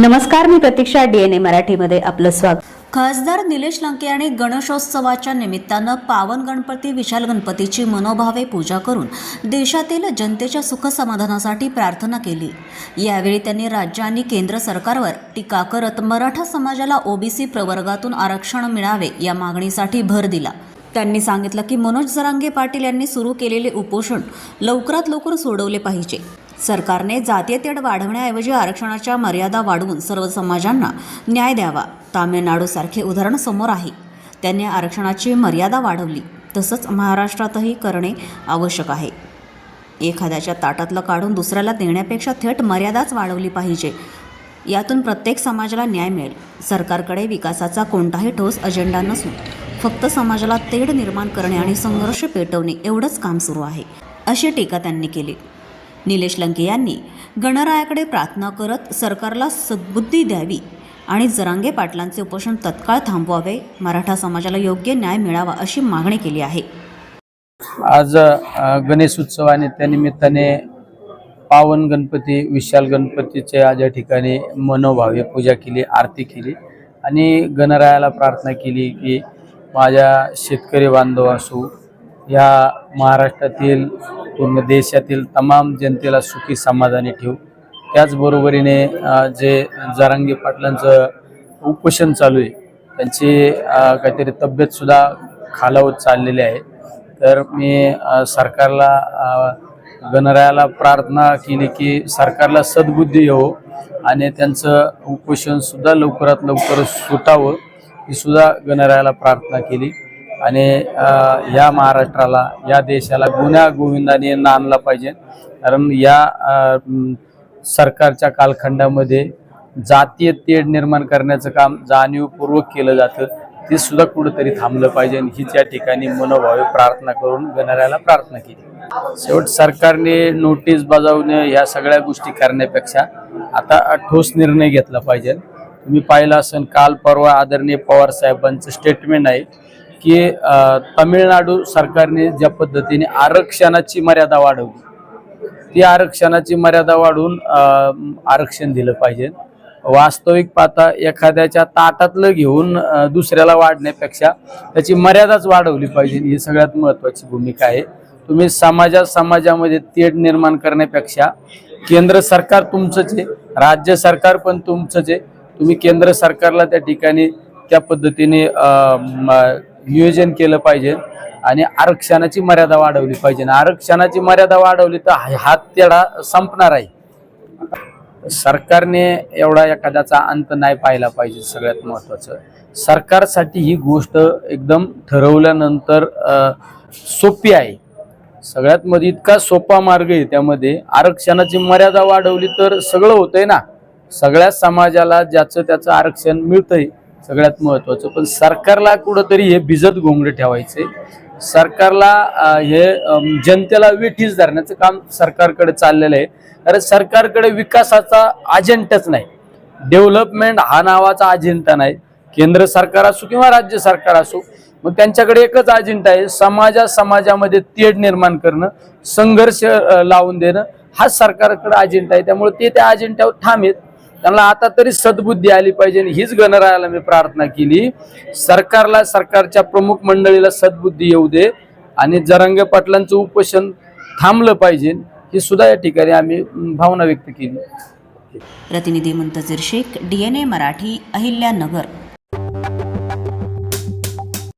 नमस्कार मी प्रतीक्षा डीएनए मराठीमध्ये आपलं स्वागत. खासदार निलेश लंके यांनी गणेशोत्सवाच्या निमित्तानं पावन गणपती विशाल गणपतीची मनोभावे पूजा करून देशातील जनतेच्या सुख समाधानासाठी प्रार्थना केली. यावेळी त्यांनी राज्य आणि केंद्र सरकारवर टीका करत मराठा समाजाला ओबीसी प्रवर्गातून आरक्षण मिळावे या मागणीसाठी भर दिला. त्यांनी सांगितलं की मनोज जरांगे पाटील यांनी सुरू केलेले उपोषण लवकरात लवकर सोडवले पाहिजे. सरकारने जातीयतेड वाढवण्याऐवजी आरक्षणाच्या मर्यादा वाढवून सर्व समाजांना न्याय द्यावा. तामिळनाडूसारखे उदाहरण समोर आहे. त्यांनी आरक्षणाची मर्यादा वाढवली. तसंच महाराष्ट्रातही करणे आवश्यक आहे. एखाद्याच्या ताटातलं काढून दुसऱ्याला देण्यापेक्षा थेट मर्यादाच वाढवली पाहिजे. यातून प्रत्येक समाजाला न्याय मिळेल. सरकारकडे विकासाचा कोणताही ठोस अजेंडा नसून फक्त समाजाला तेढ निर्माण करणे आणि संघर्ष पेटवणे एवढंच काम सुरू आहे अशी टीका त्यांनी केली. निलेश लंके यांनी गणरायाकडे प्रार्थना करत सरकारला सद्बुद्धी द्यावी आणि जरांगे पाटलांचे उपोषण तत्काळ थांबवावे मराठा समाजाला योग्य न्याय मिळावा अशी मागणी केली आहे. आज गणेश उत्सवाने त्यानिमित्ताने पावन गणपती विशाल गणपतीचे आज या ठिकाणी मनोभावे पूजा केली आरती केली आणि गणरायाला प्रार्थना केली की माझ्या शेतकरी बांधव असू या महाराष्ट्रातील पूर्ण देशातील तमाम जनतेला सुखी समाधानी ठेवू. त्याचबरोबरीने जे जारंगी पाटलांचं उपोषण चालू आहे त्यांची काहीतरी तब्येतसुद्धा खालावत चाललेली आहे. तर मी सरकारला गणरायाला प्रार्थना केली की सरकारला सद्बुद्धी येवो आणि त्यांचं उपोषणसुद्धा लवकरात लवकर सुटावं ही सुद्धा गणरायाला प्रार्थना केली. आणि या महाराष्ट्राला या देशाला गुन्हा गोविंदाने आणला पाहिजे. कारण या सरकारच्या कालखंडामध्ये जातीय तेढ निर्माण करण्याचं काम जाणीवपूर्वक केलं जातं. ते सुद्धा कुठंतरी थांबलं पाहिजे हीच या ठिकाणी मनोभावे प्रार्थना करून गणरायाला प्रार्थना केली. शेवट सरकारने नोटीस बजावणं ह्या सगळ्या गोष्टी करण्यापेक्षा आता ठोस निर्णय घेतला पाहिजे. तुम्ही पाहिलं असेल काल परवा आदरणीय पवार साहेबांचं स्टेटमेंट आहे की तामिळनाडू सरकारने ज्या पद्धतीने आरक्षणाची मर्यादा वाढवली ती आरक्षणाची मर्यादा वाढवून आरक्षण दिलं पाहिजे. वास्तविक पाहता एखाद्याच्या ताटातलं घेऊन दुसऱ्याला वाढण्यापेक्षा त्याची मर्यादाच वाढवली पाहिजे. ही सगळ्यात महत्त्वाची भूमिका आहे. तुम्ही समाजा समाजामध्ये तेढ निर्माण करण्यापेक्षा केंद्र सरकार तुमचंच आहे राज्य सरकार पण तुमचंच आहे. तुम्ही केंद्र सरकारला त्या ठिकाणी त्या पद्धतीने म- नियोजन केलं पाहिजे आणि आरक्षणाची मर्यादा वाढवली पाहिजे. आणि आरक्षणाची मर्यादा वाढवली तर हा- हा तेढा संपणार आहे. सरकारने एवढा एखाद्याचा अंत नाही पाहिला पाहिजे सगळ्यात महत्वाचं. सरकारसाठी ही गोष्ट एकदम ठरवल्यानंतर सोपी आहे. सगळ्यात मध्ये इतका सोपा मार्ग आहे त्यामध्ये. आरक्षणाची मर्यादा वाढवली तर सगळं होतंय ना. सगळ्या समाजाला ज्याचं त्याचं आरक्षण मिळतंय सगळ्यात महत्वाचं. पण सरकारला कुठंतरी हे भिजत घोंगडे ठेवायचे सरकारला हे जनतेला वेठीस धरण्याचं काम सरकारकडे चाललेलं आहे. कारण सरकारकडे विकासाचा अजेंडाच नाही. डेव्हलपमेंट हा नावाचा अजेंडा नाही. केंद्र सरकार असो किंवा राज्य सरकार असो मग त्यांच्याकडे एकच अजेंडा आहे समाजा समाजामध्ये तेढ निर्माण करणं संघर्ष लावून देणं. हाच सरकारकडे अजेंडा आहे. त्यामुळे ते त्या अजेंड्यावर ठाम आहेत. त्यांना आता तरी सद्बुद्धी आली पाहिजे आणि हीच गणरायाला मी प्रार्थना केली. सरकारला सरकारच्या प्रमुख मंडळीला सद्बुद्धी येऊ दे आणि जरांगे पाटलांचं उपोषण थांबलं पाहिजे ही सुद्धा या ठिकाणी आम्ही भावना व्यक्त केली. प्रतिनिधी मुंतजीर शेख डीएनए मराठी अहिल्यानगर.